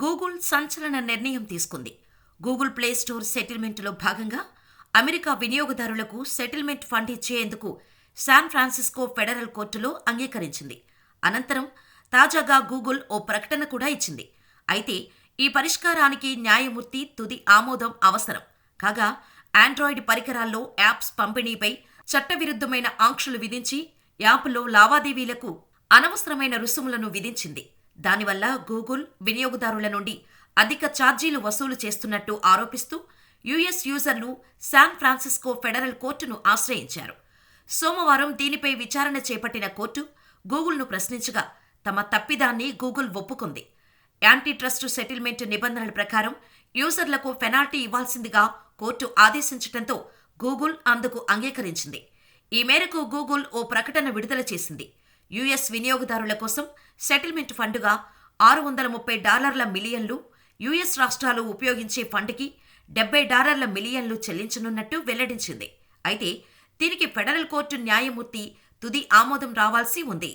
Google సంచలన నిర్ణయం తీసుకుంది. గూగుల్ ప్లే స్టోర్ సెటిల్మెంట్లో భాగంగా అమెరికా వినియోగదారులకు సెటిల్మెంట్ ఫండ్ ఇచ్చేందుకు శాన్ ఫ్రాన్సిస్కో ఫెడరల్ కోర్టులో అంగీకరించింది. అనంతరం తాజాగా గూగుల్ ఓ ప్రకటన కూడా ఇచ్చింది. అయితే ఈ పరిష్కారానికి న్యాయమూర్తి తుది ఆమోదం అవసరం. కాగా ఆండ్రాయిడ్ పరికరాల్లో యాప్స్ పంపిణీపై చట్టవిరుద్ధమైన ఆంక్షలు విధించి యాప్లో లావాదేవీలకు అనవసరమైన రుసుములను విధించింది. దానివల్ల గూగుల్ వినియోగదారుల నుండి అధిక ఛార్జీలు వసూలు చేస్తున్నట్టు ఆరోపిస్తూ యుఎస్ యూజర్లు శాన్ ఫ్రాన్సిస్కో ఫెడరల్ కోర్టును ఆశ్రయించారు. సోమవారం దీనిపై విచారణ చేపట్టిన కోర్టు గూగుల్ను ప్రశ్నించగా తమ తప్పిదాన్ని గూగుల్ ఒప్పుకుంది. యాంటీ ట్రస్ట్ సెటిల్మెంట్ నిబంధనల ప్రకారం యూజర్లకు పెనాల్టీ ఇవ్వాల్సిందిగా కోర్టు ఆదేశించడంతో గూగుల్ అందుకు అంగీకరించింది. ఈ మేరకు గూగుల్ ఓ ప్రకటన విడుదల చేసింది. యుఎస్ వినియోగదారుల కోసం సెటిల్మెంట్ ఫండుగా ఆరు వందల ముప్పై డాలర్ల మిలియన్లు యుఎస్ రాష్ట్రాలు ఉపయోగించే ఫండ్కి డెబ్బై డాలర్ల మిలియన్లు చెల్లించనున్నట్టు వెల్లడించింది. అయితే దీనికి ఫెడరల్ కోర్టు న్యాయమూర్తి తుది ఆమోదం రావాల్సి ఉంది.